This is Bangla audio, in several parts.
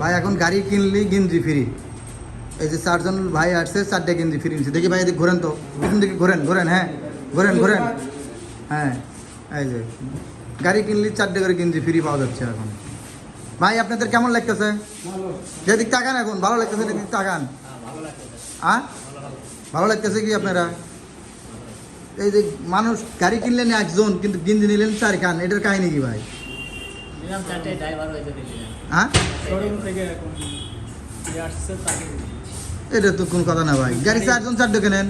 ভাই, এখন গাড়ি কিনলি গেঞ্জি ফ্রি। এই যে চারজন ভাই আসছে, চারটে গেঞ্জি ফ্রি নিচ্ছে দেখি ভাই, এদিকে ঘোরেন তো। পিছন দিকে ঘোরেন ঘোরেন হ্যাঁ ঘোরেন ঘোরেন। হ্যাঁ এই যে। গাড়ি কিনলি, চারটে করে গেঞ্জি ফ্রি পাওয়া যাচ্ছে এখন। ভাই, আপনাদের কেমন লাগতেছে? যেদিক তাকান এখন, ভালো লাগতেছে যেদিক তাকান। আ ভালো লাগতেছে কি আপনারা? এই যে মানুষ গাড়ি কিনলেন একজন, কিন্তু গেঞ্জি নিলেন চার খান এটার কাহিনী কি ভাই? ড্রাইভার হ্যাঁ? এটা তো কোনো কথা না ভাই। গাড়ি চারজন কেনেন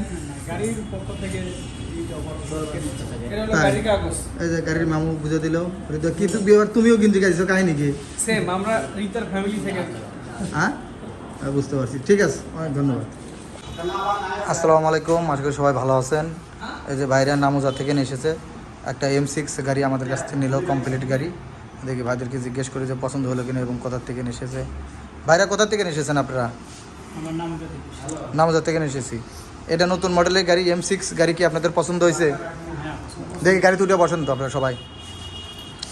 গাড়ির পক্ষ এই যে গাড়ির মামু বুঝে দিল। কিন্তু বিয়েবার তুমিও গেঞ্জি গাইছো কাহিনী কি? সেম আমরা রিতার ফ্যামিলি থেকে। হ্যাঁ? বুঝতে পারছি। ঠিক আছে অনেক ধন্যবাদ। আসসালামু আলাইকুম আশা করি সবাই ভালো আছেন। এই যে বাইরের নামুজা থেকে নিয়ে এসেছে। একটা এম সিক্স গাড়ি আমাদের কাছ থেকে নিল কমপ্লিট গাড়ি। দেখি ভাইদেরকে জিজ্ঞেস করে যে পছন্দ হলো কিনা এবং কোথার থেকে এসেছে। বাইরে কোথা থেকে এসেছেন আপনারা? আমার নাম যদি নামুজা থেকে এসেছি। এটা নতুন মডেলের গাড়ি এম সিক্স গাড়ি কি আপনাদের পছন্দ হয়েছে? হ্যাঁ দেখি গাড়ি দুটো বসেন তো আপনারা সবাই।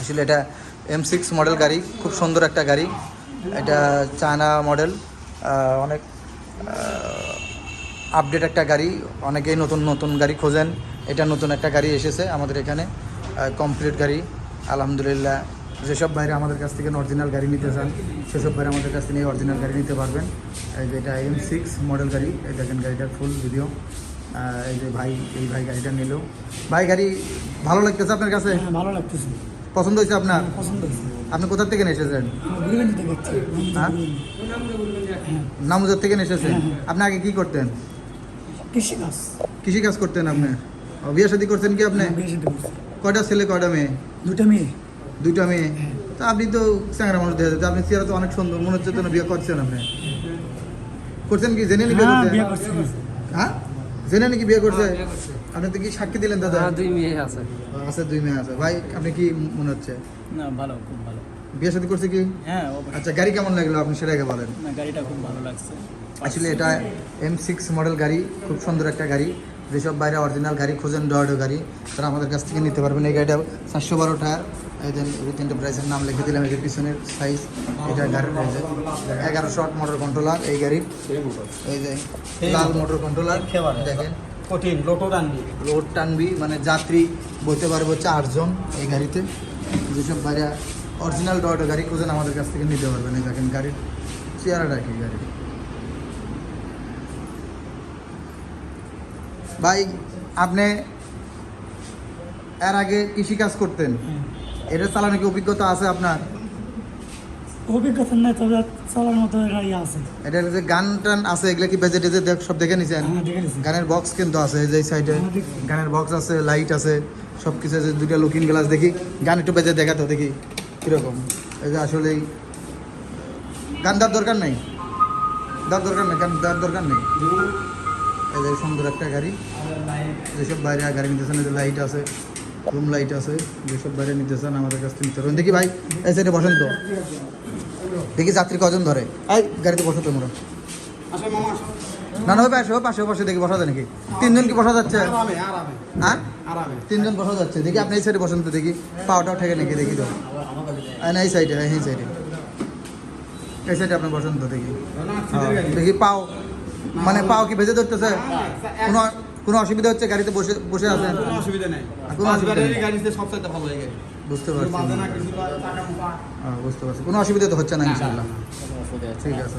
আসলে এটা এম সিক্স মডেল গাড়ি খুব সুন্দর একটা গাড়ি। এটা চায়না মডেল অনেক আপডেট একটা গাড়ি। অনেকেই নতুন নতুন গাড়ি খোঁজেন। এটা নতুন একটা গাড়ি এসেছে আমাদের এখানে কমপ্লিট গাড়ি। আলহামদুলিল্লাহ। যেসব বাইরে আমাদের কাছ থেকে অরিজিনাল গাড়ি নিতে চান সেসব বাইরে আমাদের কাছ থেকে অরিজিনাল গাড়ি নিতে পারবেন। এই যে এটা এম সিক্স মডেল গাড়ি এই দেখেন গাড়িটার ফুল ভিডিও এই যে ভাই এই ভাই গাড়িটা নিল। ভাই গাড়ি ভালো লাগতেছে আপনার কাছে? হ্যাঁ ভালো লাগতেছে। পছন্দ হয়েছে আপনার? পছন্দ হয়েছে। আপনি কোথা থেকে এসেছেন? হ্যাঁ? নামুজার থেকে এসেছেন? আপনি আগে কি করতেন? কৃষিকাজ। কৃষিকাজ করতেন আপনি? বিয়ে শাদী করতেন কি আপনি। কয়টা ছেলে কয়টা মেয়ে? দুটা মেয়ে। দুইটা মেয়ে। তা আপনি তো চ্যাংরা মানুষ দেখা যাচ্ছে। আপনি চেহারা তো অনেক সুন্দর। মনে হচ্ছে তো বিয়ে করছেন আপনি। করছেন কি? জেনে নি বিয়ে হ্যাঁ বিয়ে হ্যাঁ? জেনে নাকি বিয়ে করছে? আপনি তো কি সাক্ষী দিলেন দাদা? দুই মেয়ে আছে। আছে দুই মেয়ে আছে। ভাই আপনি কি মনে হচ্ছে? না ভালো খুব ভালো। বিয়ে শাদী করছে কি? হ্যাঁ আচ্ছা গাড়ি কেমন লাগল আপনি সেটা আগে বলেন। না গাড়িটা খুব ভালো লাগছে। আসলে এটা এম সিক্স মডেল গাড়ি খুব সুন্দর একটা গাড়ি। যেসব বাইরে অরিজিনাল গাড়ি খোঁজেন ডয়াডো গাড়ি। তারা আমাদের কাছ থেকে নিতে পারবেন। এই গাড়িটা চারশো বারো টায়ার। এই যে উইথ এন্টারপ্রাইজের নাম লিখে দিলাম এই যে পিছনের সাইজ এটা গাড়ির এগারো শর্ট মোটর কন্ট্রোলার এই গাড়ির এই যে লাল মোটর কন্ট্রোলার দেখেন। কঠিন লোটো টানবি। লোড টানবি মানে যাত্রী বইতে পারব চারজন এই গাড়িতে। যেসব বাইরে অরিজিনাল ডয়াডো গাড়ি খোঁজেন আমাদের কাছ থেকে নিতে পারবেন। এই দেখেন গাড়ির চেয়ারটা কি গাড়ি ভাই আপনি এর আগে কৃষি কাজ করতেন এটা চালানো কি অভিজ্ঞতা আছে আপনার? অভিজ্ঞতা নেই তবে চলার মতো ইয়ে আছে। এটার যে গান টান আছে এগুলো কি বেজে টেজে সব দেখে নিছেন? হ্যাঁ। গানের বক্স কিন্তু আছে যে সাইডে হ্যাঁ, গানের বক্স আছে লাইট আছে সব কিছু আছে দুইটা লুকিং গ্লাস দেখি। গান একটু বেজে দেখাতো দেখি কীরকম? এই যে আসলে গান দেওয়ার দরকার নেই? দেওয়ার দরকার নেই? গান দেওয়ার দরকার নেই? যে সুন্দর একটা গাড়ি। যেসব বাইরে গাড়ি নিতেছেন এই যে লাইট আছে রুম লাইট আছে যেসব বাইরে নিতেছেন আমাদের কাছ থেকে নিতে পারবেন। দেখি ভাই এই সাইডে বসেন তো। দেখি যাত্রী কজন ধরে। এই গাড়িতে বসো তোমরা। না না পাশে পাশে পাশে দেখি বসা যায় নাকি? তিনজন কি বসা যাচ্ছে? হ্যাঁ? তিনজন বসা যাচ্ছে। দেখি আপনি এই সাইডে বসেন তো দেখি। পাওয়াটাও ঠেকে নাকি দেখি তো। না এই সাইডে হ্যাঁ এই সাইডে এই সাইডে আপনি বসেন তো দেখি। হ্যাঁ, দেখি পাও। মানে পাও কি ভেজে ধরতেছে? কোনো কোনো অসুবিধা হচ্ছে? গাড়িতে বসে বসে আছে? কোনো অসুবিধা নেই। কোনো অসুবিধা নেই। গাড়িতে সবচাইতে ভালো হয়ে গেছে বুঝতে পারছি। বুঝতে পারছি। কোনো অসুবিধা তো হচ্ছে না ইনশাল্লাহ ঠিক আছে।